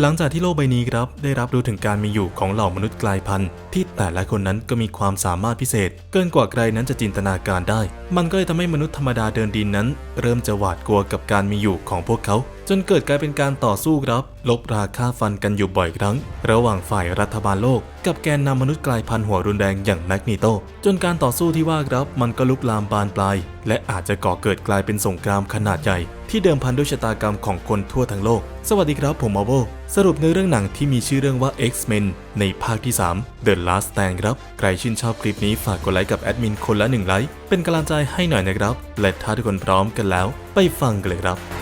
หลังจากที่โลกใบนี้ครับได้รับรู้ถึงการมีอยู่ของเหล่ามนุษย์กลายพันธุ์ที่แต่ละคนนั้นก็มีความสามารถพิเศษ เกินกว่าใครนั้นจะจินตนาการได้ มันก็เลยทำให้มนุษย์ธรรมดาเดินดินนั้น เริ่มจะหวาดกลัวกับการมีอยู่ของพวกเขา จนเกิดกลายเป็นการต่อสู้ครับ ลบราค่าฟันกันอยู่บ่อยครั้ง ระหว่างฝ่ายรัฐบาลโลก กับแกนนำมนุษย์กลายพันธุ์หัวรุนแรงอย่างแมกนีโตจนการต่อสู้ที่ว่าครับมันก็ลุกลามบานปลายและอาจจะก่อเกิดกลายเป็นสงครามขนาดใหญ่ ที่เดิมพันด้วยชะตากรรมของคนทั่วทั้งโลก สวัสดีครับผมมาโบสรุปในเรื่องหนังที่มีชื่อเรื่องว่า X-Men ในภาคที่ 3 The Last Stand ครับ ใครชื่นชอบคลิปนี้ฝากกดไลค์กับแอดมินคนละ1ไลค์เป็นกำลังใจให้หน่อยนะครับ และถ้าทุกคนพร้อมกันแล้ว ไปฟังกันเลยครับ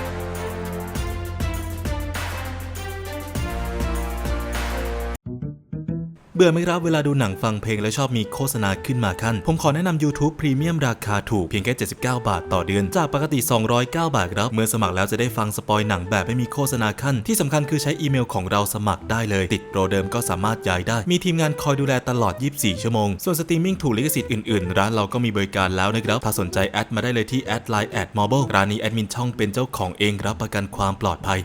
บื่อไหมครับเวลาดูหนังฟังเพลงแล้วชอบมีโฆษณาขึ้นมาขั้น ผมขอแนะนำ YouTube Premium ราคาถูกเพียงแค่ 79 บาทต่อเดือน จากปกติ 209 บาทครับ เมื่อสมัครแล้วจะได้ฟังสปอยหนังแบบไม่มีโฆษณาขั้น ที่สำคัญคือใช้อีเมลของเราสมัครได้เลย ติดโปรเดิมก็สามารถย้ายได้ มีทีมงานคอยดูแลตลอด 24 ชั่วโมง ส่วนสตรีมมิ่งถูกลิขสิทธิ์อื่นๆ ร้านเราก็มีบริการแล้วนะครับ ถ้าสนใจแอดมาได้เลยที่แอดไลน์แอดมอบร้านนี้แอดมินช่องเป็นเจ้าของเองรับประกันความปลอดภัย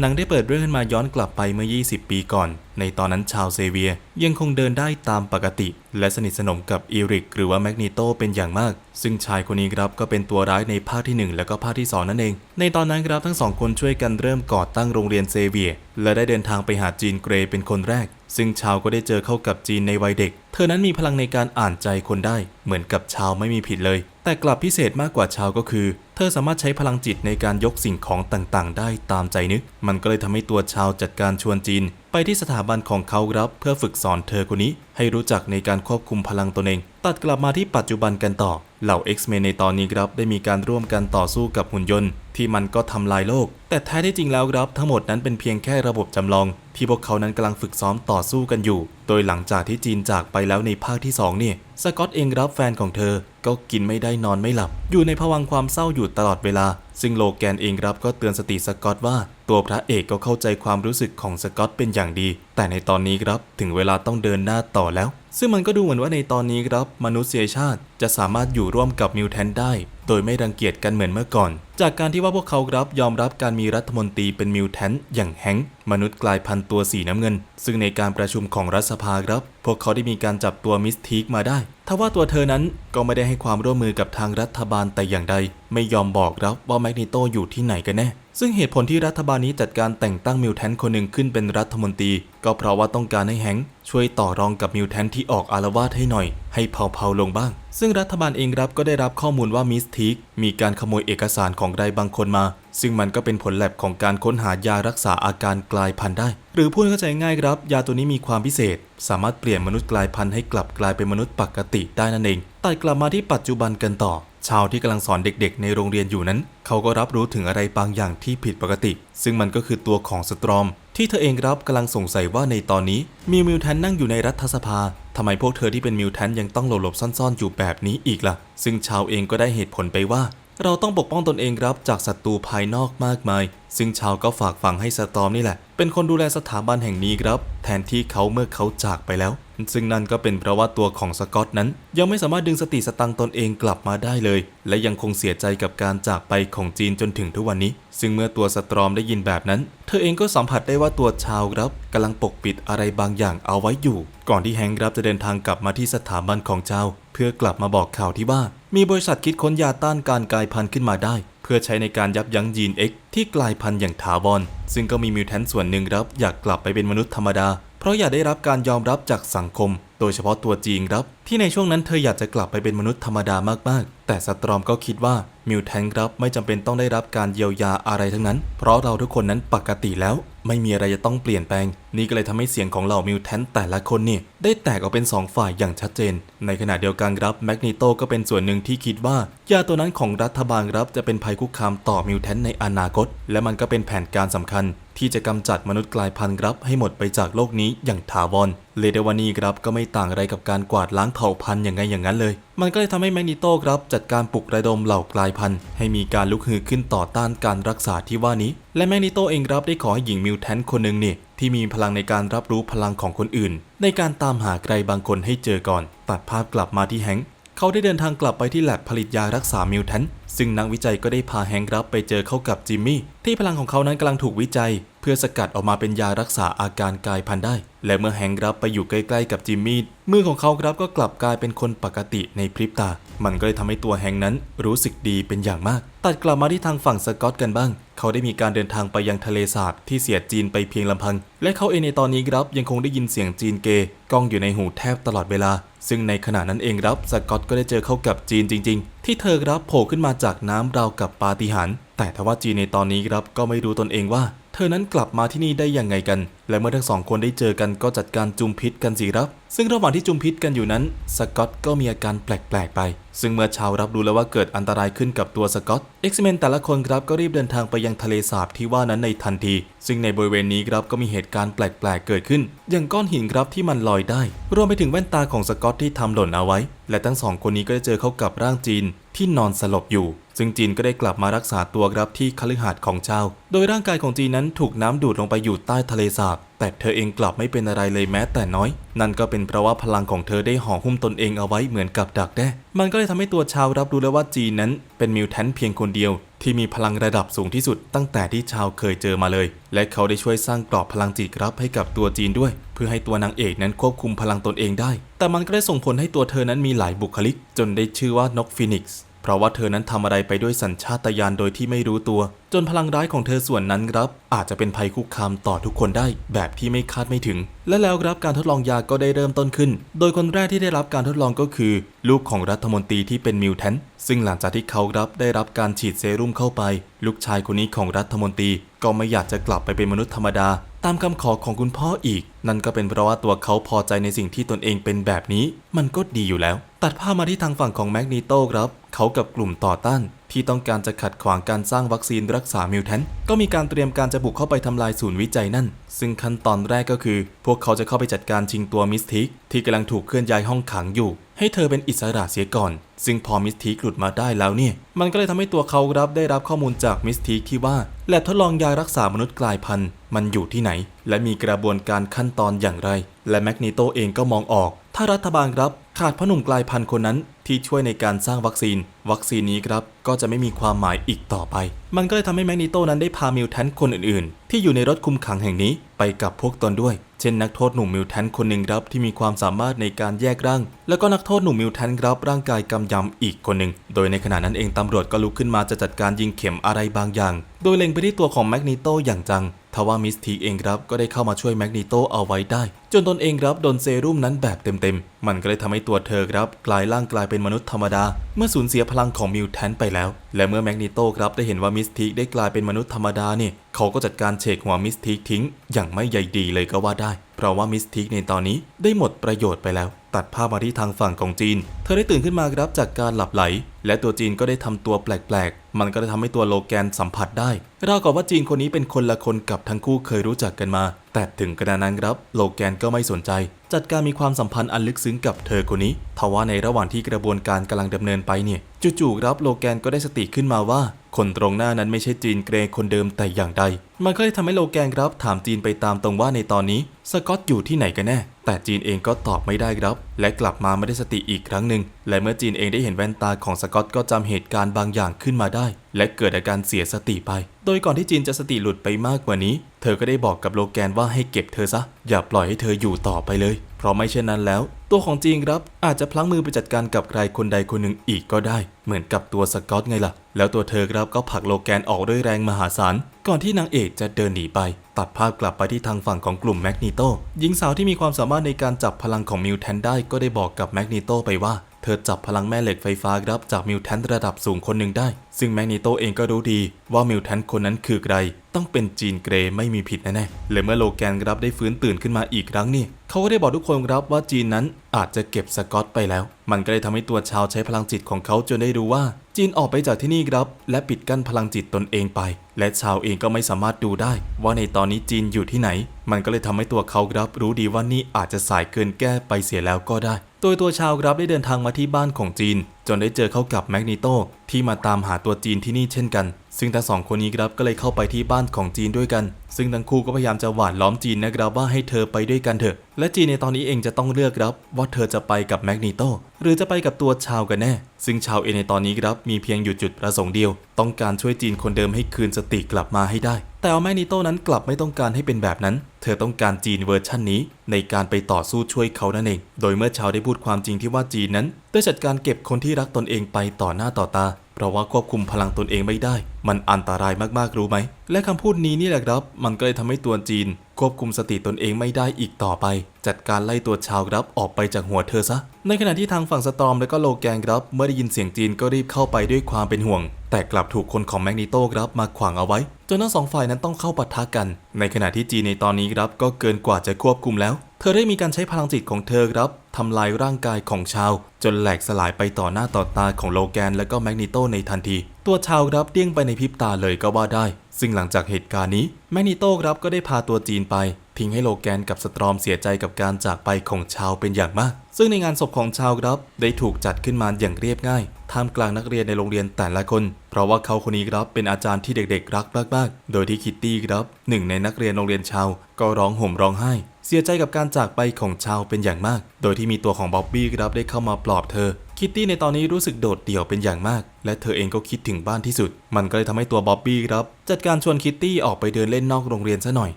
หนังได้เปิดเรื่องขึ้นมาย้อนกลับไปเมื่อ 20 ปีก่อน ในตอนนั้นชาวเซเวียยังคงเดินได้ตามปกติ และสนิทสนมกับอีริก หรือว่าแมกนีโตเป็นอย่างมาก ซึ่งชายคนนี้ครับก็เป็นตัวร้ายในภาคที่ 1 และก็ภาคที่ 2 นั่นเอง ในตอนนั้นครับทั้งสองคนช่วยกันเริ่มก่อตั้งโรงเรียนเซเวีย และได้เดินทางไปหาจีนเกรย์เป็นคนแรก ซึ่งชาวก็ได้เจอเข้ากับจีนในวัยเด็ก เธอนั้นมีพลังในการอ่านใจคนได้ เหมือนกับชาวไม่มีผิดเลย แต่กลับพิเศษมากกว่าชาวก็คือ เธอสามารถใช้พลังจิตในการยกสิ่งของต่างๆ ได้ตามใจนึก มันก็เลยทำให้ตัวชาวจัดการชวนจีน ไปที่สถาบันของเขาครับ เพื่อฝึกสอนเธอคนนี้ ให้รู้จักในการควบคุมพลังตนเอง ตัดกลับมาที่ปัจจุบันกันต่อ เหล่า X-Men ในตอนนี้ครับได้มีการร่วมกันต่อสู้กับหุ่นยนต์ ที่มันก็ทำลายโลก แต่แท้ที่จริงแล้วครับทั้งหมดนั้นเป็นเพียงแค่ระบบจำลอง ที่พวกเขานั้นกำลังฝึกซ้อมต่อสู้กันอยู่ โดยหลังจากที่จีนจากไปแล้วในภาคที่2เนี่ยสกอตเองรับแฟนของเธอ ก็กินไม่ได้นอนไม่หลับ อยู่ในภวังความเศร้าอยู่ตลอดเวลา ซึ่งโลแกนเองรับก็เตือนสติสกอตว่า ตัวพระเอกก็เข้าใจความรู้สึกของสกอตเป็นอย่างดี แต่ในตอนนี้ครับถึงเวลาต้องเดินหน้าต่อแล้ว ซึ่งมันก็ดูเหมือนว่าในตอนนี้ครับ มนุษยชาติจะสามารถอยู่ร่วมกับมิวแทนได้ โดยไม่รังเกียจกันเหมือนเมื่อก่อน จากการที่ว่าพวกเขาครับยอมรับการมีรัฐมนตรีเป็นมิวแทนอย่างแฮงมนุษย์กลายพันธุ์ตัวสีน้ำเงิน ซึ่งในการประชุมของรัฐสภาครับ พวกเขาได้มีการจับตัวมิสทีกมาได้ทว่าตัวเธอนั้นก็ไม่ได้ให้ความร่วมมือกับทางรัฐบาลแต่อย่างใด ไม่ยอมบอกครับว่าแมกนิโตอยู่ที่ไหนกันแน่ ซึ่งเหตุผลที่รัฐบาลนี้จัดการแต่งตั้งมิวแทนคนหนึ่งขึ้นเป็นรัฐมนตรี ก็เพราะว่าต้องการให้แฮงช่วยต่อรองกับมิวแทนที่ออกอารวาสให้หน่อย ให้เผาๆลงบ้าง ซึ่งรัฐบาลเองรับก็ได้รับข้อมูลว่ามิสทีกมีการขโมยเอกสารของใครบางคนมา ซึ่งมันก็เป็นผลแลบของการค้นหายารักษาอาการกลายพันธุ์ได้ หรือพูดเข้าใจง่ายครับ ยาตัวนี้มีความพิเศษ สามารถเปลี่ยนมนุษย์กลายพันธุ์ให้กลับกลายเป็นมนุษย์ปกติได้นั่นเองตัดกลับมาที่ปัจจุบันกันต่อ ชาวที่กำลังสอนเด็กๆ ในโรงเรียนอยู่นั้น เขาก็รับรู้ถึงอะไรบางอย่างที่ผิดปกติ ซึ่งมันก็คือตัวของสตรอม ที่เธอเองรับกำลังสงสัยว่าในตอนนี้ มีมิวแทนนั่งอยู่ในรัฐสภาทำไมพวกเธอที่เป็นมิวแทนยังต้องหลบๆซ่อนๆอยู่แบบนี้อีกล่ะ ซึ่งชาวเองก็ได้เหตุผลไปว่า เราต้องปกป้องตนเองครับจากศัตรูภายนอกมากมาย ซึ่งชาวก็ฝากฝังให้สตอมนี่แหละ เป็นคนดูแลสถาบันแห่งนี้ครับ แทนที่เขาเมื่อเขาจากไปแล้ว ซึ่งนั่นก็เป็นเพราะว่าตัวของสกอตนั้น ยังไม่สามารถดึงสติสตังตนเองกลับมาได้เลย และยังคงเสียใจกับการจากไปของจีนจนถึงทุกวันนี้ ซึ่งเมื่อตัวสตรอมได้ยินแบบนั้น เธอเองก็สัมผัสได้ว่าตัวชาวครับกำลังปกปิดอะไรบางอย่างเอาไว้อยู่ ก่อนที่แฮงค์ครับจะเดินทางกลับมาที่สถาบันของเจ้าเพื่อกลับมาบอกข่าวที่ว่า มีบริษัทคิดค้นยาต้านการกลายพันธุ์ขึ้นมาได้ เพื่อใช้ในการยับยั้งยีน X ที่กลายพันธุ์อย่างถาวร ซึ่งก็มีมิวแทนส่วนหนึ่งรับอยากกลับไปเป็นมนุษย์ธรรมดา เพราะอยากได้รับการยอมรับจากสังคม โดยเฉพาะตัวจีนครับ ที่ในช่วงนั้นเธออยากจะกลับไปเป็นมนุษย์ธรรมดามากๆ แต่สตรอมก็คิดว่ามิวแทนครับไม่จำเป็นต้องได้รับการเยียวยาอะไรทั้งนั้น เพราะเราทุกคนนั้นปกติแล้ว ไม่มีอะไรจะต้องเปลี่ยนแปลง นี่ก็เลยทำให้เสียงของเหล่ามิวแทนแต่ละคนเนี่ยได้แตกออกเป็น 2 ฝ่ายอย่างชัดเจน ในขณะเดียวกันครับแมกนีโตก็เป็นส่วนหนึ่งที่คิดว่ายาตัวนั้นของรัฐบาลครับจะเป็นภัยคุกคามต่อมิวแทนในอนาคต และมันก็เป็นแผนการสำคัญที่จะกำจัดมนุษย์กลายพันธุ์ครับให้หมดไปจากโลกนี้อย่างถาวร เลเดวานีครับก็ไม่ต่างอะไรกับการกวาดล้างเผ่าพันธุ์อย่างไงอย่างนั้นเลย มันก็เลยทำให้แมกนีโตครับจัดการปลุกระดมเหล่ากลายพันธุ์ให้มีการลุกฮือขึ้นต่อต้านการรักษาที่ว่านี้ และแมกนีโตเองครับได้ขอให้หญิงมิวแทนคนหนึ่งนี่ ที่มีพลังในการรับรู้พลังของคนอื่น ในการตามหาใครบางคนให้เจอก่อน ตัดภาพกลับมาที่แฮงค์เขาได้เดินทางกลับไปที่แลบผลิตยารักษามิวแทนซึ่งนักวิจัยก็ได้พาแฮงค์รับไปเจอเข้ากับจิมมี่ที่พลังของเขานั้นกำลังถูกวิจัย เพื่อสกัดออกมาเป็นยารักษาอาการกายพันธุ์ได้ และเมื่อแฮงค์รับไปอยู่ใกล้ๆกับจิมมี่มือของเขาครับก็กลับกลายเป็นคนปกติในพริบตา มันก็เลยทำให้ตัวแฮงค์นั้นรู้สึกดีเป็นอย่างมาก ตัดกลับมาที่ทางฝั่งสกอตกันบ้าง เขาได้มีการเดินทางไปยังทะเลสาบที่เสียจีนไปเพียงลำพัง และเขาเองในตอนนี้ครับยังคงได้ยินเสียงจีนเกก้องอยู่ในหูแทบตลอดเวลา ซึ่งในขณะนั้นเองครับสกอตก็ได้เจอเข้ากับจีนจริง ๆ ที่เธอครับโผล่ขึ้นมาจากน้ำราวกับปาฏิหาริย์แต่ทว่าจีนในตอนนี้ครับก็ไม่รู้ตนเองว่า เธอนั้นกลับมาที่นี่ได้ยังไงกันและเมื่อทั้งสองคนได้เจอกันก็จัดการจุมพิษกันสิครับ ซึ่งระหว่างที่จุมพิษกันอยู่นั้น สกอตก็มีอาการแปลกๆไป ซึ่งเมื่อชาวรับรู้แล้วว่าเกิดอันตรายขึ้นกับตัวสกอตเอ็กซ์เมนแต่ละคนครับก็รีบเดินทางไปยังทะเลสาบที่ว่านั้นในทันที ซึ่งในบริเวณนี้ครับก็มีเหตุการณ์แปลกๆเกิดขึ้น อย่างก้อนหินครับที่มันลอยได้ รวมไปถึงแว่นตาของสกอตที่ทำหล่นเอาไว้ และทั้งสองคนนี้ก็ได้เจอเข้ากับร่างจีนที่นอนสลบอยู่ ซึ่งจีนก็ได้กลับมารักษาตัวครับที่คฤหาสน์ของชาว โดยร่างกายของจีนนั้นถูกน้ำดูดลงไปอยู่ใต้ทะเลสาบแต่เธอเองกลับไม่เป็นอะไรเลยแม้แต่น้อย นั่นก็เป็นเพราะว่าพลังของเธอได้ห่อหุ้มตนเองเอาไว้เหมือนกับดักแด้ มันก็เลยทำให้ตัวชาวรับรู้แล้วว่าจีนนั้น เป็นมิวแทนเพียงคนเดียว ที่มีพลังระดับสูงที่สุดตั้งแต่ที่ชาวเคยเจอมาเลย และเขาได้ช่วยสร้างกรอบพลังจิตรับให้กับตัวจีนด้วย เพื่อให้ตัวนางเอกนั้นควบคุมพลังตนเองได้ แต่มันก็ได้ส่งผลให้ตัวเธอนั้นมีหลายบุคลิก จนได้ชื่อว่านกฟีนิกซ์เพราะว่าเธอนั้นทำอะไรไปด้วยสัญชาตญาณโดยที่ไม่รู้ตัว จนพลังร้ายของเธอส่วนนั้นครับ อาจจะเป็นภัยคุกคามต่อทุกคนได้แบบที่ไม่คาดไม่ถึง และแล้วครับการทดลองยาก็ได้เริ่มต้นขึ้น โดยคนแรกที่ได้รับการทดลองก็คือ ลูกของรัฐมนตรีที่เป็นมิวแทนซึ่งหลังจากที่เขารับได้รับการฉีดเซรุ่มเข้าไป ลูกชายคนนี้ของรัฐมนตรีก็ไม่อยากจะกลับไปเป็นมนุษย์ธรรมดา ตามคำขอของคุณพ่ออีก นั่นก็เป็นเพราะว่าตัวเขาพอใจในสิ่งที่ตนเองเป็นแบบนี้ มันก็ดีอยู่แล้ว ตัดภาพมาที่ทางฝั่งของแมกนีโตครับ เขากับกลุ่มต่อต้านที่ต้องการจะขัดขวางการสร้างวัคซีนรักษามิวแทนก็มีการเตรียมการจะบุกเข้าไปทำลายศูนย์วิจัยนั่น ซึ่งขั้นตอนแรกก็คือ พวกเขาจะเข้าไปจัดการชิงตัวมิสทิกที่กำลังถูกเคลื่อนย้ายห้องขังอยู่ ให้เธอเป็นอิสระเสียก่อน ซึ่งพอมิสทีกหลุดมาได้แล้วเนี่ย มันก็เลยทำให้ตัวเขารับได้รับข้อมูลจากมิสทีกที่ว่าแลบทดลองยารักษามนุษย์กลายพันธุ์ มันอยู่ที่ไหน และมีกระบวนการขั้นตอนอย่างไร และแมกนีโตเองก็มองออก ถ้ารัฐบาลรับ ขาดพ่อหนุ่มกลายพันธุ์คนนั้นที่ช่วยในการสร้างวัคซีน วัคซีนนี้ครับก็จะไม่มีความหมายอีกต่อไป มันก็เลยทำให้แมกนีโตนั้นได้พามิวแทนคนอื่นๆ ที่อยู่ในรถคุมขังแห่งนี้ไปกับพวกตนด้วย เช่นนักโทษหนุ่มมิวแทนคนหนึ่งครับที่มีความสามารถในการแยกร่าง แล้วก็นักโทษหนุ่มมิวแทนครับร่างกายกำยำอีกคนหนึ่ง โดยในขณะนั้นเองตำรวจก็ลุกขึ้นมาจะจัดการยิงเข็มอะไรบางอย่าง โดยเล็งไปที่ตัวของแมกนีโตอย่างจัง ทว่ามิสทีเองครับก็ได้เข้ามาช่วยแมกนีโตเอาไว้ได้ จนตนเองครับโดนเซรุ่มนั้นแบบเต็มๆ มันก็เลยทำให้ตัวเธอครับกลายร่างกลายเป็นมนุษย์ธรรมดา เมื่อสูญเสียพลังของมิวแทนไปแล้ว และเมื่อแมกนีโตครับได้เห็นว่ามิสทีได้กลายเป็นมนุษย์ธรรมดาเนี่ยเขาก็จัดการเฉกหัวมิสทีทิ้ง อย่างไม่ใยดีเลยก็ว่าได้ เพราะว่ามิสทีในตอนนี้ได้หมดประโยชน์ไปแล้ว ตัดภาพมาที่ทางฝั่งของจีน เธอได้ตื่นขึ้นมาครับจากการหลับไหล และตัวจีนก็ได้ทำตัวแปลกๆ มันก็จะทำให้ตัวโลแกนสัมผัสได้ราวกับว่าจีนคนนี้เป็นคนละคนกับทั้งคู่เคยรู้จักกันมา แต่ถึงกระนั้นครับ โลแกนก็ไม่สนใจ จัดการมีความสัมพันธ์อันลึกซึ้งกับเธอคนนี้ทว่าในระหว่างที่กระบวนการกำลังดำเนินไปเนี่ยจู่ๆครับโลแกนก็ได้สติขึ้นมาว่า คนตรงหน้านั้นไม่ใช่จีนเกรคนเดิมแต่อย่างใด มันก็เลยทำให้โลแกนครับถามจีนไปตามตรงว่าในตอนนี้ สกอตอยู่ที่ไหนกันแน่ แต่จีนเองก็ตอบไม่ได้ครับ และกลับมาไม่ได้สติอีกครั้งหนึ่ง และเมื่อจีนเองได้เห็นแว่นตาของสกอตก็จำเหตุการณ์บางอย่างขึ้นมาได้ และเกิดอาการเสียสติไป โดยก่อนที่จีนจะสติหลุดไปมากกว่านี้ เธอก็ได้บอกกับโลแกนว่าให้เก็บเธอซะ อย่าปล่อยให้เธออยู่ต่อไปเลย ราะไม่เช่นนั้นแล้ว ตัวของจีนครับอาจจะพลั้งมือไปจัดการกับใครคนใดคนหนึ่งอีกก็ได้ เหมือนกับตัวสกอตไงล่ะ แล้วตัวเธอครับก็ผลักโลแกนออกด้วยแรงมหาศาล ก่อนที่นางเอกจะเดินหนีไป ตัดภาพกลับไปที่ทางฝั่งของกลุ่มแมกนีโตหญิงสาวที่มีความสามารถในการจับพลังของมิวแทนได้ก็ได้บอกกับแมกนีโตไปว่า เธอจับพลังแม่เหล็กไฟฟ้าครับจากมิวแทนระดับสูงคนหนึ่งได้ ซึ่งแมกนีโตเองก็รู้ดีว่ามิวแทนคนนั้นคือใคร ต้องเป็นจีนเกรไม่มีผิดแน่ๆและเมื่อโลแกนครับได้ฟื้นตื่นขึ้นมาอีกครั้งนี่เขาก็ได้บอกทุกคนครับว่าจีนนั้นอาจจะเก็บสกอตไปแล้ว มันก็เลยทำให้ตัวชาวใช้พลังจิตของเขาจนได้รู้ว่า จีนออกไปจากที่นี่ครับ และปิดกั้นพลังจิตตนเองไป และชาวเองก็ไม่สามารถดูได้ ว่าในตอนนี้จีนอยู่ที่ไหน มันก็เลยทำให้ตัวเขาครับรู้ดีว่านี่อาจจะสายเกินแก้ไปเสียแล้วก็ได้ โดยตัวชาวกรับได้เดินทางมาที่บ้านของจีน จนได้เจอเข้ากับแมกนีโตที่มาตามหาตัวจีนที่นี่เช่นกัน ซึ่งทั้งสองคนนี้ครับก็เลยเข้าไปที่บ้านของจีนด้วยกัน ซึ่งทั้งคู่ก็พยายามจะหวานล้อมจีนนะครับว่าให้เธอไปด้วยกันเถอะ และจีนในตอนนี้เองจะต้องเลือกครับว่าเธอจะไปกับแมกนีโตหรือจะไปกับตัวชาวกันแน่ ซึ่งชาวเองในตอนนี้ครับมีเพียงอยู่จุดประสงค์เดียว ต้องการช่วยจีนคนเดิมให้คืนสติกลับมาให้ได้ แต่แมกนีโตนั้นกลับไม่ต้องการให้เป็นแบบนั้น เธอต้องการจีนเวอร์ชั่นนี้ ในการไปต่อสู้ช่วยเขานั่นเอง โดยเมื่อชาวได้พูดความจริงที่ว่าจีนนั้น ได้จัดการเก็บคนที่รักตนเองไปต่อหน้าต่อตา เพราะว่าควบคุมพลังตนเองไม่ได้ มันอันตรายมากๆรู้ไหม และคำพูดนี้นี่แหละครับ มันก็เลยทำให้ตัวจีน ควบคุมสติตนเองไม่ได้อีกต่อไป จัดการไล่ตัวชาวครับออกไปจากหัวเธอซะ ในขณะที่ทางฝั่งสตอมและก็โลแกนครับ เมื่อได้ยินเสียงจีนก็รีบเข้าไปด้วยความเป็นห่วง แต่กลับถูกคนของแมกนิโตครับมาขวางเอาไว้จนทั้งสองฝ่ายนั้นต้องเข้าปะทะกัน ในขณะที่จีนในตอนนี้ครับก็เกินกว่าจะควบคุมแล้ว เธอได้มีการใช้พลังจิตของเธอครับ ทำลายร่างกายของชาว จนแหลกสลายไปต่อหน้าต่อตาของโลแกนและก็แมกนิโตในทันที ตัวชาวครับเดี้ยงไปในพริบตาเลยก็ว่าได้ ซึ่งหลังจากเหตุการณ์นี้แมกนิโตครับก็ได้พาตัวจีนไป ทิ้งให้โลแกนกับสตรอมเสียใจกับการจากไปของชาวเป็นอย่างมาก ซึ่งในงานศพของชาวครับได้ถูกจัดขึ้นมาอย่างเรียบง่าย ท่ามกลางนักเรียนในโรงเรียนแต่ละคน เพราะว่าเขาคนนี้ครับเป็นอาจารย์ที่เด็กๆ รักมากๆ โดยที่คิตตี้ครับหนึ่งในนักเรียนโรงเรียนชาว ก็ร้องห่มร้องไห้ เสียใจกับการจากไปของชาวเป็นอย่างมาก โดยที่มีตัวของบ๊อบบี้ครับได้เข้ามาปลอบเธอ คิตตี้ในตอนนี้รู้สึกโดดเดี่ยวเป็นอย่างมาก และเธอเองก็คิดถึงบ้านที่สุด มันก็เลยทำให้ตัวบ๊อบบี้ครับจัดการชวนคิตตี้ออกไปเดินเล่นนอกโรงเรียนซะหน่อย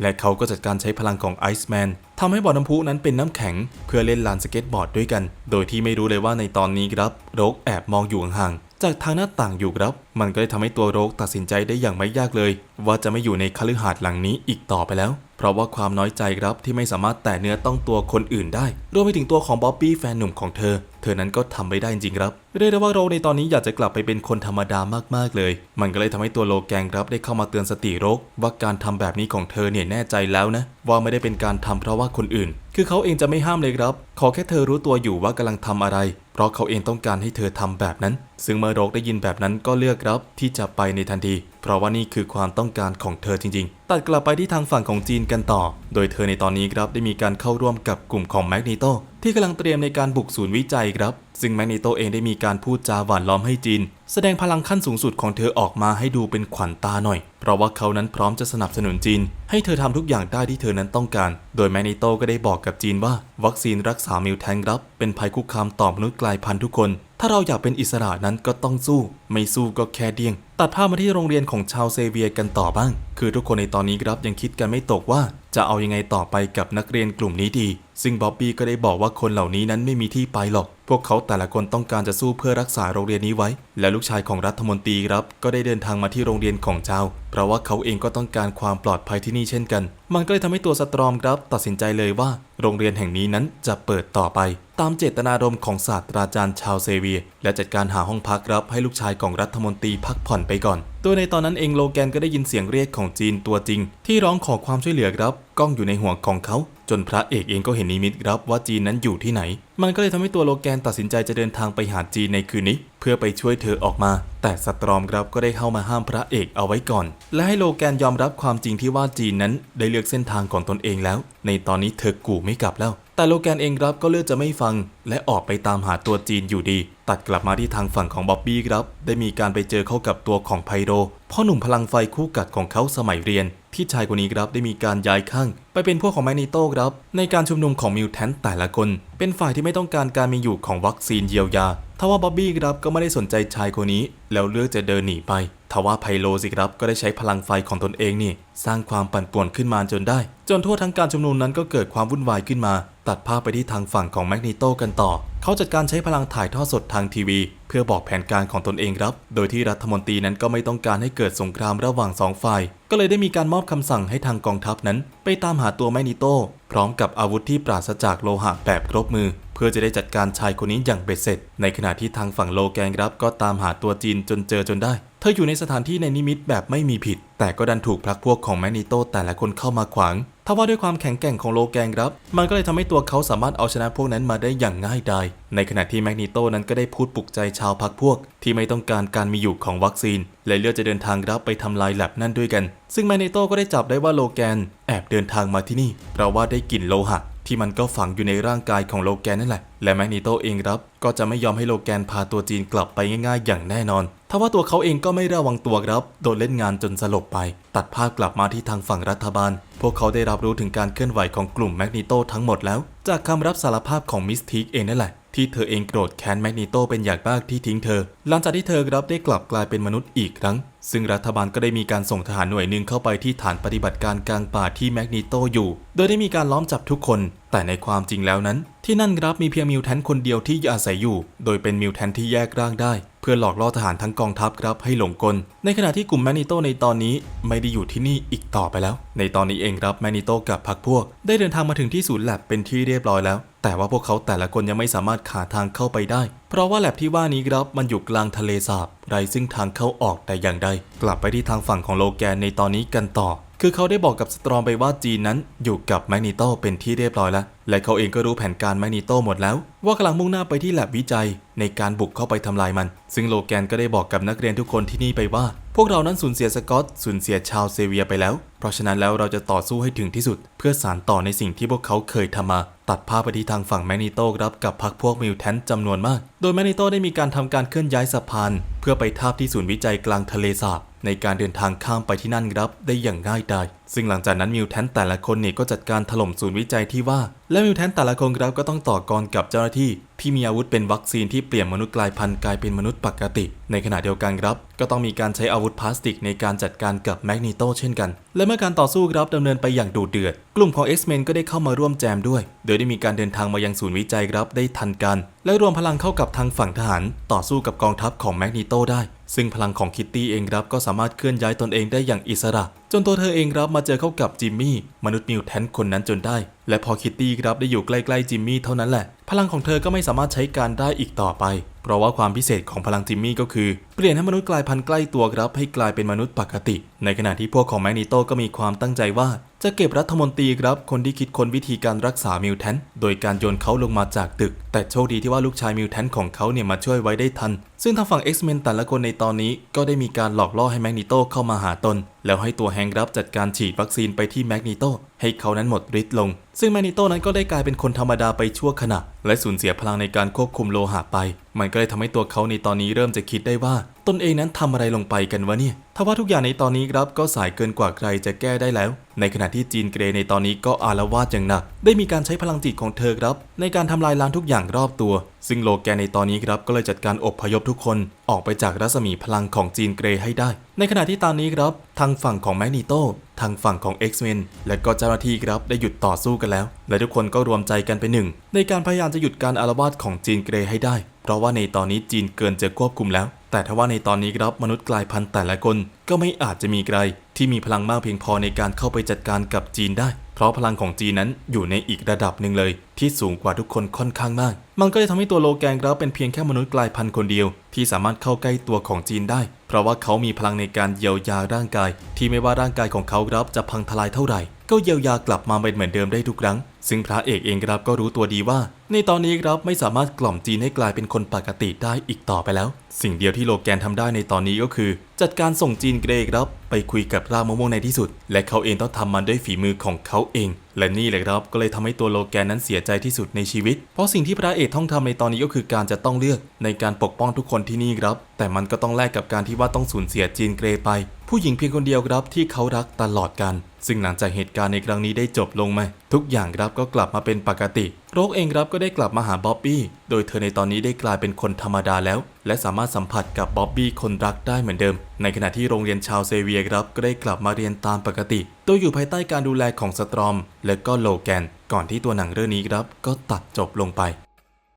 และเขาก็จัดการใช้พลังของไอซ์แมน ทำให้บ่อน้ำพุนั้นเป็นน้ำแข็ง เพื่อเล่นลานสเก็ตบอร์ดด้วยกัน โดยที่ไม่รู้เลยว่าในตอนนี้ครับโรกแอบมองอยู่ห่าง จากทางหน้าต่างอยู่ครับ มันก็เลยทำให้ตัวโรกตัดสินใจได้อย่างไม่ยากเลย ว่าจะไม่อยู่ในคฤหาสน์หลังนี้อีกต่อไปแล้ว เพราะว่าความน้อยใจครับที่ไม่สามารถแตะเนื้อต้องตัวคนอื่นได้ รวมไปถึงตัวของบ๊อบบี้แฟนหนุ่มของเธอ เธอนั้นก็ทำไม่ได้จริงครับเรียกได้ว่าโรในตอนนี้อยากจะกลับไปเป็นคนธรรมดามากๆเลย มันก็เลยทำให้ตัวโลแกงครับได้เข้ามาเตือนสติโรกว่าการทำแบบนี้ของเธอเนี่ยแน่ใจแล้วนะว่าไม่ได้เป็นการทำเพราะว่าคนอื่น คือเขาเองจะไม่ห้ามเลยครับ ขอแค่เธอรู้ตัวอยู่ว่ากำลังทำอะไร เพราะเขาเองต้องการให้เธอทำแบบนั้น ซึ่งเมื่อโรกได้ยินแบบนั้นก็เลือกครับที่จะไปในทันที เพราะว่านี่คือความต้องการของเธอจริง ๆ ตัดกลับไปที่ทางฝั่งของจีนกันต่อ โดยเธอในตอนนี้ครับได้มีการเข้าร่วมกับกลุ่มของแมกนีโต ที่กำลังเตรียมในการบุกศูนย์วิจัยครับ ซึ่งแมกนีโตเองได้มีการพูดจาหวานล้อมให้จีน แสดงพลังขั้นสูงสุดของเธอออกมาให้ดูเป็นขวัญตาหน่อย เพราะว่าเขานั้นพร้อมจะสนับสนุนจีน ให้เธอทำทุกอย่างได้ที่เธอนั้นต้องการ โดยแมกนีโตก็ได้บอกกับจีนว่า วัคซีนรักษามิวแทงครับ เป็นภัยคุกคามต่อมนุษย์กลายพันธุ์ทุกคน ถ้าเราอยากเป็นอิสระนั้นก็ต้องสู้ ไม่สู้ก็แค่เดียง ตัดภาพมาที่โรงเรียนของชาวเซเวียกันต่อบ้าง คือทุกคนในตอนนี้ครับยังคิดกันไม่ตกว่า จะเอายังไงต่อไปกับนักเรียนกลุ่มนี้ดี ซึ่งบ๊อบบี้ก็ได้บอกว่าคนเหล่านี้นั้นไม่มีที่ไปหรอก พวกเขาแต่ละคนต้องการจะสู้เพื่อรักษาโรงเรียนนี้ไว้ และลูกชายของรัฐมนตรีครับ ก็ได้เดินทางมาที่โรงเรียนของเจ้า เพราะว่าเขาเองก็ต้องการความปลอดภัยที่นี่เช่นกัน มันก็เลยทำให้ตัวสตรอมครับ ตัดสินใจเลยว่า โรงเรียนแห่งนี้นั้นจะเปิดต่อไป ตามเจตนารมณ์ของศาสตราจารย์ชาวเซเวีย และจัดการหาห้องพักรับให้ลูกชายของรัฐมนตรีพักผ่อนไปก่อนโดยในตอนนั้นเองโลแกนก็ได้ยินเสียงเรียกของจีนตัวจริง ที่ร้องขอความช่วยเหลือครับกล้องอยู่ในหัวของเขาจนพระเอกเองก็เห็นนิมิตรับว่าจีนนั้นอยู่ที่ไหน มันก็เลยทำให้ตัวโลแกนตัดสินใจจะเดินทางไปหาจีนในคืนนี้ เพื่อไปช่วยเธอออกมา แต่สตรอมครับก็ได้เข้ามาห้ามพระเอกเอาไว้ก่อน และให้โลแกนยอมรับความจริงที่ว่าจีนนั้นได้เลือกเส้นทางของตนเองแล้ว ในตอนนี้เธอกู่ไม่กลับแล้วแต่โลแกนเองครับก็เลือกจะไม่ฟัง และออกไปตามหาตัวจีนอยู่ดี ตัดกลับมาที่ทางฝั่งของบ๊อบบี้ครับ ได้มีการไปเจอเข้ากับตัวของไพโรพ่อหนุ่มพลังไฟคู่กัดของเขาสมัยเรียน ที่ชายคนนี้ครับได้มีการย้ายข้าง ไปเป็นพวกของแมนีโตครับ ในการชุมนุมของมิวแทนแต่ละคน เป็นฝ่ายที่ไม่ต้องการการมีอยู่ของวัคซีนเยียวยาทว่าบ๊อบบี้ครับก็ไม่ได้สนใจชายคนนี้ แล้วเลือกจะเดินหนีไปทว่าไพโลสิครับก็ได้ใช้พลังไฟของตนเองนี่ สร้างความปั่นป่วนขึ้นมาจนได้ จนทั่วทั้งการชุมนุมนั้นก็เกิดความวุ่นวายขึ้นมา ตัดภาพไปที่ทางฝั่งของแมกนีโตกันต่อ เขาจัดการใช้พลังถ่ายทอดสดทางทีวี เพื่อบอกแผนการของตนเองครับ โดยที่รัฐมนตรีนั้นก็ไม่ต้องการให้เกิดสงครามระหว่างสองฝ่าย ก็เลยได้มีการมอบคำสั่งให้ทางกองทัพนั้น ไปตามหาตัวแมกนีโตพร้อมกับอาวุธที่ปราศจากโลหะแบบครบมือ เพื่อจะได้จัดการชายคนนี้อย่างเบ็ดเสร็จ ในขณะที่ทางฝั่งโลแกงครับก็ตามหาตัวจีนจนเจอจนได้เธออยู่ในสถานที่ในนิมิตแบบไม่มีผิด แต่ก็ดันถูกพรรคพวกของแมกนีโตแต่ละคนเข้ามาขวาง ทว่าด้วยความแข็งแกร่งของโลแกงครับ มันก็เลยทำให้ตัวเขาสามารถเอาชนะพวกนั้นมาได้อย่างง่ายดาย ในขณะที่แมกนีโตนั้นก็ได้พูดปลุกใจชาวพรรคพวก ที่ไม่ต้องการการมีอยู่ของวัคซีน และเลือกจะเดินทางรับไปทำลายแลบนั่นด้วยกัน ซึ่งแมกนีโตก็ได้จับได้ว่าโลแกนแอบเดินทางมาที่นี่ เพราะว่าได้กลิ่นโลหะที่มันก็ฝังอยู่ในร่างกายของโลแกนนั่นแหละ และแมกนีโตเองครับ ก็จะไม่ยอมให้โลแกนพาตัวจีนกลับไปง่ายๆ อย่างแน่นอน ทว่าตัวเขาเองก็ไม่ระวังตัวครับ โดนเล่นงานจนสลบไป ตัดภาพกลับมาที่ทางฝั่งรัฐบาล พวกเขาได้รับรู้ถึงการเคลื่อนไหวของกลุ่มแมกนีโตทั้งหมดแล้ว จากคำรับสารภาพของมิสทิกเองนั่นแหละที่เธอเองโกรธแค้นแมกนีโตเป็นอย่างมากที่ทิ้งเธอ หลังจากที่เธอรับได้กลับกลายเป็นมนุษย์อีกครั้ง ซึ่งรัฐบาลก็ได้มีการส่งทหารหน่วยหนึ่งเข้าไปที่ฐานปฏิบัติการกลางป่าที่แมกนีโตอยู่ โดยได้มีการล้อมจับทุกคน แต่ในความจริงแล้วนั้น ที่นั่นรับมีเพียงมิวแทนคนเดียวที่อาศัยอยู่ โดยเป็นมิวแทนที่แยกร่างได้ เพื่อหลอกล่อทหารทั้งกองทัพครับให้หลงกล ในขณะที่กลุ่มแมนีโตในตอนนี้ไม่ได้อยู่ที่นี่อีกต่อไปแล้ว ในตอนนี้เองครับแมนีโตกับพรรคพวก ได้เดินทางมาถึงที่ศูนย์แลบเป็นที่เรียบร้อยแล้ว แต่ว่าพวกเขาแต่ละคนยังไม่สามารถขาทางเข้าไปได้ เพราะว่าแลบที่ว่านี้ครับมันอยู่กลางทะเลสาบไรซึ่งทางเข้าออกแต่อย่างใด กลับไปที่ทางฝั่งของโลแกนในตอนนี้กันต่อ คือเขาได้บอกกับสตรอมไปว่าจีนนั้นอยู่กับแมกนีโตเป็นที่เรียบร้อยแล้วและเขาเองก็รู้แผนการแมกนีโตหมดแล้ว ว่ากำลังมุ่งหน้าไปที่แลบวิจัย ในการบุกเข้าไปทำลายมัน ซึ่งโลแกนก็ได้บอกกับนักเรียนทุกคนที่นี่ไปว่า พวกเรานั้นสูญเสียสกอตสูญเสียชาวเซเวียไปแล้ว เพราะฉะนั้นแล้วเราจะต่อสู้ให้ถึงที่สุด เพื่อสานต่อในสิ่งที่พวกเขาเคยทำมา ตัดภาพไปที่ทางฝั่งแมกนีโตรับกับพรรคพวกมิวแทนจำนวนมาก โดยแมกนีโตได้มีการทำการเคลื่อนย้ายสะพาน เพื่อไปทาบที่ศูนย์วิจัยกลางทะเลสาบในการเดินทางข้ามไปที่นั่นรับได้อย่างง่ายดาย ซึ่งหลังจากนั้นมิวแทนแต่ละคนเนี่ยก็จัดการถล่มศูนย์วิจัยที่ว่า และมิวแทนแต่ละคนครับก็ต้องต่อกรกับเจ้าหน้าที่ ที่มีอาวุธเป็นวัคซีนที่เปลี่ยนมนุษย์กลายพันธุ์กลายเป็นมนุษย์ปกติ ในขณะเดียวกันครับ ก็ต้องมีการใช้อาวุธพลาสติกในการจัดการกับแมกนีโตเช่นกัน และเมื่อการต่อสู้ครับดำเนินไปอย่างดุเดือด กลุ่มของ X-Men ก็ได้เข้ามาร่วมแจมด้วย โดยได้มีการเดินทางมายังศูนย์วิจัยครับได้ทันกัน และรวมพลังเข้ากับทางฝั่งทหาร ต่อสู้กับกองทัพของแมกนีโตได้ซึ่งพลังของคิตตี้เองครับก็สามารถเคลื่อนย้ายตนเองได้อย่างอิสระ จนตัวเธอเองครับมาเจอเข้ากับจิมมี่มนุษย์มิวแทนคนนั้นจนได้ และพอคิตตี้ครับได้อยู่ใกล้ๆจิมมี่เท่านั้นแหละ พลังของเธอก็ไม่สามารถใช้การได้อีกต่อไป เพราะว่าความพิเศษของพลังจิมมี่ก็คือ เปลี่ยนให้มนุษย์กลายพันธุ์ใกล้ตัวครับให้กลายเป็นมนุษย์ปกติ ในขณะที่พวกของแมกนีโตก็มีความตั้งใจว่า จะเก็บรัฐมนตรีครับคนที่คิดค้นวิธีการรักษามิวแทนโดยการโยนเขาลงมาจากตึก แต่โชคดีที่ว่าลูกชายมิวแทนของเขาเนี่ยมาช่วยไว้ได้ทัน ซึ่งทางฝั่ง X-Men แต่ละคนในตอนนี้ก็ได้มีการหลอกล่อให้แมกนีโตเข้ามาหาตน แล้วให้ตัวแฮงครับจัดการฉีดวัคซีนไปที่แมกนีโต ให้เขานั้นหมดฤทธิ์ลง ซึ่งแมนิโตนั้นก็ได้กลายเป็นคนธรรมดาไปชั่วขณะ และสูญเสียพลังในการควบคุมโลหะไป มันก็เลยทำให้ตัวเขาในตอนนี้เริ่มจะคิดได้ว่า ตนเองนั้นทำอะไรลงไปกันวะเนี่ยทว่าทุกอย่างในตอนนี้ครับก็สายเกินกว่าใครจะแก้ได้แล้ว ในขณะที่จีนเกรในตอนนี้ก็อาละวาดอย่างหนัก ได้มีการใช้พลังจิตของเธอครับ ในการทำลายล้างทุกอย่างรอบตัว ซึ่งโลแกนในตอนนี้ครับก็เลยจัดการอบพยพทุกคน ออกไปจากรัศมีพลังของจีนเกรให้ได้ ในขณะที่ตอนนี้ครับทางฝั่งของแมกนีโตทางฝั่งของ X-Men และก็เจ้าหน้าที่ครับได้หยุดต่อสู้กันแล้ว และทุกคนก็รวมใจกันเป็นหนึ่ง ในการพยายามจะหยุดการอาละวาดของจีนเกรให้ได้ เพราะว่าในตอนนี้จีนเกินจะควบคุมแล้ว แต่ถ้าว่าในตอนนี้ครับมนุษย์กลายพันธุ์แต่ละคนก็ไม่อาจจะมีใครที่มีพลังมากเพียงพอในการเข้าไปจัดการกับจีนได้ เพราะพลังของจีนนั้นอยู่ในอีกระดับหนึ่งเลย ที่สูงกว่าทุกคนค่อนข้างมาก มันก็เลยทำให้ตัวโลแกนครับเป็นเพียงแค่มนุษย์กลายพันธุ์คนเดียว ที่สามารถเข้าใกล้ตัวของจีนได้ เพราะว่าเขามีพลังในการเยียวยาร่างกาย ที่ไม่ว่าร่างกายของเขาครับจะพังทลายเท่าไหร่ ก็เยียวยากลับมาเป็นเหมือนเดิมได้ทุกครั้ง ซึ่งพระเอกเองครับก็รู้ตัวดีว่า ในตอนนี้ครับไม่สามารถกล่อมจีนให้กลายเป็นคนปกติได้อีกต่อไปแล้ว สิ่งเดียวที่โลแกนทำได้ในตอนนี้ก็คือ จัดการส่งจีนเกรครับ ไปคุยกับรากมะม่วงในที่สุด และเขาเองต้องทำมันด้วยฝีมือของเขาเอง และนี่แหละครับก็เลยทำให้ตัวโลแกนนั้นเสียใจที่สุดในชีวิต เพราะสิ่งที่พระเอกต้องทำในตอนนี้ก็คือการจะต้องเลือกในการปกป้องทุกคนที่นี่ครับ แต่มันก็ต้องแลกกับการที่ว่าต้องสูญเสียจีนเกรไป ผู้หญิงเพียงคนเดียวครับที่เขารักตลอดกัน ซึ่งหลังจากเหตุการณ์ในครั้งนี้ได้จบลงไหมทุกอย่างครับก็กลับมาเป็นปกติ โรคเองครับก็ได้กลับมาหาบ๊อบบี้ โดยเธอในตอนนี้ได้กลายเป็นคนธรรมดาแล้ว และสามารถสัมผัสกับบ๊อบบี้คนรักได้เหมือนเดิม ในขณะที่โรงเรียนชาวเซเวียครับก็ได้กลับมาเรียนตามปกติโดยอยู่ภายใต้การดูแลของสตรอม และก็โลแกน ก่อนที่ตัวหนังเรื่องนี้ครับก็ตัดจบลงไป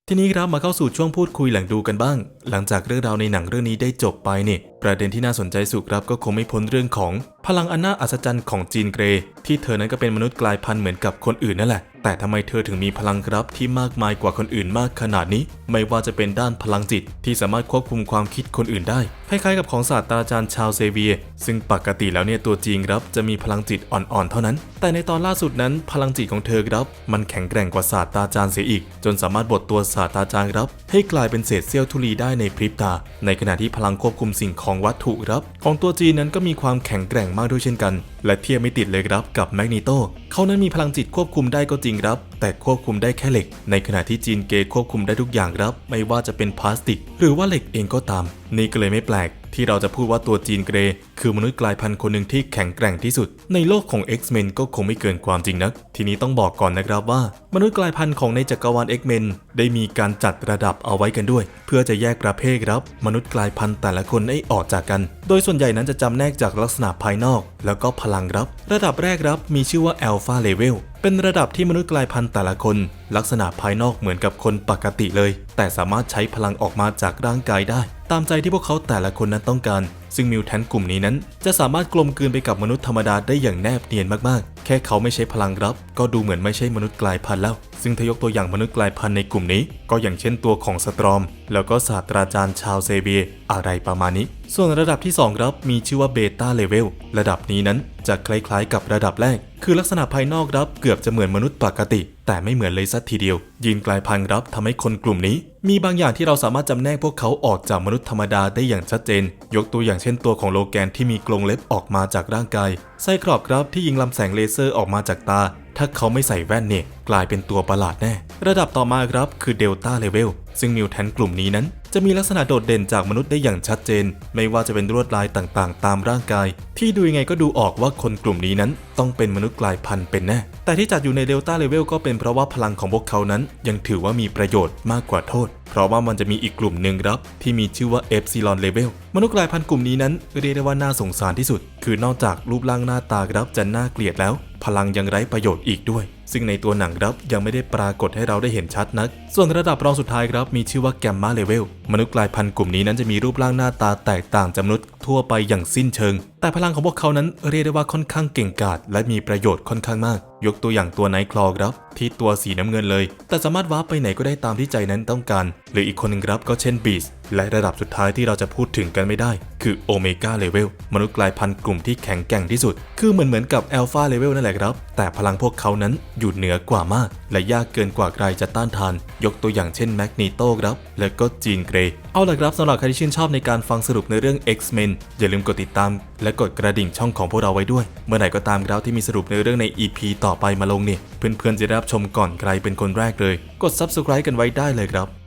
ทีนี้ครับมาเข้าสู่ช่วงพูดคุยหลังดูกันบ้าง หลังจากเรื่องราวในหนังเรื่องนี้ได้จบไปเนี่ยประเด็นที่น่าสนใจสุดครับก็คงไม่พ้นเรื่องของ พลังอันน่าอัศจรรย์ของจีนเกร ที่เธอนั้นก็เป็นมนุษย์กลายพันธุ์เหมือนกับคนอื่นนั่นแหละ แต่ทำไมเธอถึงมีพลังครับที่มากมายกว่าคนอื่นมากขนาดนี้ ไม่ว่าจะเป็นด้านพลังจิตที่สามารถควบคุมความคิดคนอื่นได้ คล้ายๆกับของศาสตราจารย์ชาวเซเวีย ซึ่งปกติแล้วเนี่ยตัวจริงครับจะมีพลังจิตอ่อนๆ เท่านั้น แต่ในตอนล่าสุดนั้นพลังจิตของเธอครับมันแข็งแกร่งกว่าศาสตราจารย์เสียอีก จนสามารถบดตัวศาสตราจารย์ครับให้กลายเป็นเศษเสี้ยวธุลีได้ในพริบตา ในขณะที่พลังควบคุมสิ่งของวัตถุครับของตัวจีนนั้นก็มีความแข็งแกร่งมากด้วยเช่นกัน และเทียบไม่ติดเลยครับกับแมกนีโต เขานั้นมีพลังจิตควบคุมได้ก็จริงครับ แต่ควบคุมได้แค่เหล็ก ในขณะที่จีนเกย์ควบคุมได้ทุกอย่างครับ ไม่ว่าจะเป็นพลาสติก หรือว่าเหล็กเองก็ตาม นี่ก็เลยไม่แปลก ที่เราจะพูดว่าตัวจีนเกรย์คือมนุษย์กลายพันธุ์คนหนึ่งที่แข็งแกร่งที่สุด ในโลกของ X-Men ก็คงไม่เกินความจริงนัก ทีนี้ต้องบอกก่อนนะครับว่า มนุษย์กลายพันธุ์ของในจักรวาล X-Men ได้มีการจัดระดับเอาไว้กันด้วย เพื่อจะแยกประเภทครับ มนุษย์กลายพันธุ์แต่ละคนให้ออกจากกันโดยส่วนใหญ่นั้นจะจำแนกจากลักษณะภายนอก แล้วก็พลังรับ ระดับแรกรับมีชื่อว่า Alpha Level เป็นระดับที่มนุษย์กลายพันธุ์แต่ละคน ลักษณะภายนอกเหมือนกับคนปกติเลย แต่สามารถใช้พลังออกมาจากร่างกายได้ ตามใจที่พวกเขาแต่ละคนนั้นต้องการ ซึ่งมิวแทนกลุ่มนี้นั้น จะสามารถกลมกลืนไปกับมนุษย์ธรรมดาได้อย่างแนบเนียนมากๆ แค่เขาไม่ใช้พลังรับ ก็ดูเหมือนไม่ใช่มนุษย์กลายพันธุ์แล้ว ซึ่งถ้ายกตัวอย่างมนุษย์กลายพันธุ์ในกลุ่มนี้ ก็อย่างเช่นตัวของสตรอม แล้วก็ศาสตราจารย์ชาวเซเบียอะไรประมาณนี้ ส่วนระดับที่ 2 ครับมีชื่อว่าเบต้าเลเวลระดับนี้นั้นจะคล้ายๆ กับระดับแรก คือลักษณะภายนอกรับเกือบจะเหมือนมนุษย์ปกติ แต่ไม่เหมือนเลยสักทีเดียวยีนกลายพันธุ์รับทำให้คนกลุ่มนี้ มีบางอย่างที่เราสามารถจำแนกพวกเขาออกจากมนุษย์ธรรมดาได้อย่างชัดเจน ยกตัวอย่างเช่นตัวของโลแกนที่มีกรงเล็บออกมาจากร่างกายไซครอบครับที่ยิงลำแสงเลเซอร์ออกมาจากตา ถ้าเขาไม่ใส่แว่นเนี่ยกลายเป็นตัวประหลาดแน่ ระดับต่อมาครับคือเดลต้าเลเวลซึ่งมิวแทนกลุ่มนี้นั้น จะมีลักษณะโดดเด่นจากมนุษย์ได้อย่างชัดเจน ไม่ว่าจะเป็นลวดลายต่างๆ ตามร่างกาย ที่ดูยังไงก็ดูออกว่าคนกลุ่มนี้นั้น ต้องเป็นมนุษย์กลายพันธุ์เป็นแน่แต่ที่จัดอยู่ในเดลต้าเลเวลก็เป็นเพราะว่าพลังของพวกเขานั้น ยังถือว่ามีประโยชน์มากกว่าโทษ เพราะว่ามันจะมีอีกกลุ่มหนึ่งครับ ที่มีชื่อว่าเอฟซิลอนเลเวลมนุษย์กลายพันธุ์กลุ่มนี้นั้นเรียกได้ว่าน่าสงสารที่สุด คือนอกจากรูปร่างหน้าตาครับจะน่าเกลียดแล้ว พลังยังไร้ประโยชน์อีกด้วย ซึ่งในตัวหนังครับยังไม่ได้ปรากฏให้เราได้เห็นชัดนัก ส่วนระดับรองสุดท้ายครับมีชื่อว่าแกมมาเลเวลมนุษย์กลายพันธุ์กลุ่มนี้นั้นจะมีรูปร่างหน้าตาแตกต่างจากมนุษย์ทั่วไปอย่างสิ้นเชิง แต่พลังของพวกเขานั้นเรียกได้ว่าค่อนข้างเก่งกาจและมีประโยชน์ค่อนข้างมาก ยกตัวอย่างตัวไนท์คลอครับ ที่ตัวสีน้ำเงินเลย แต่สามารถวาร์ปไปไหนก็ได้ตามที่ใจนั้นต้องการ หรืออีกคนหนึ่งครับก็เช่นบีสและระดับสุดท้ายที่เราจะพูดถึงกันไม่ได้ คือโอเมก้าเลเวลมนุษย์กลายพันธุ์กลุ่มที่แข็งแกร่งที่สุด คือเหมือนเหมือนกับอัลฟาเลเวลนั่นแหละครับ แต่พลังพวกเขานั้นอยู่เหนือกว่ามาก และยากเกินกว่าใครจะต้านทาน ยกตัวอย่างเช่นแมกนีโตครับและก็จีนเกรย์ เอาล่ะครับสำหรับใครที่ชื่นชอบในการฟังสรุปในเรื่อง X-Men อย่าลืมกดติดตาม และกดกระดิ่งช่องของพวกเราไว้ด้วย เมื่อไหร่ก็ตามครับที่มีสรุปในเรื่องใน EP ต่อไปมาลงเนี่ย เพื่อนๆจะได้รับชมก่อนใครเป็นคนแรกเลย กด Subscribe กันไว้ได้เลยครับ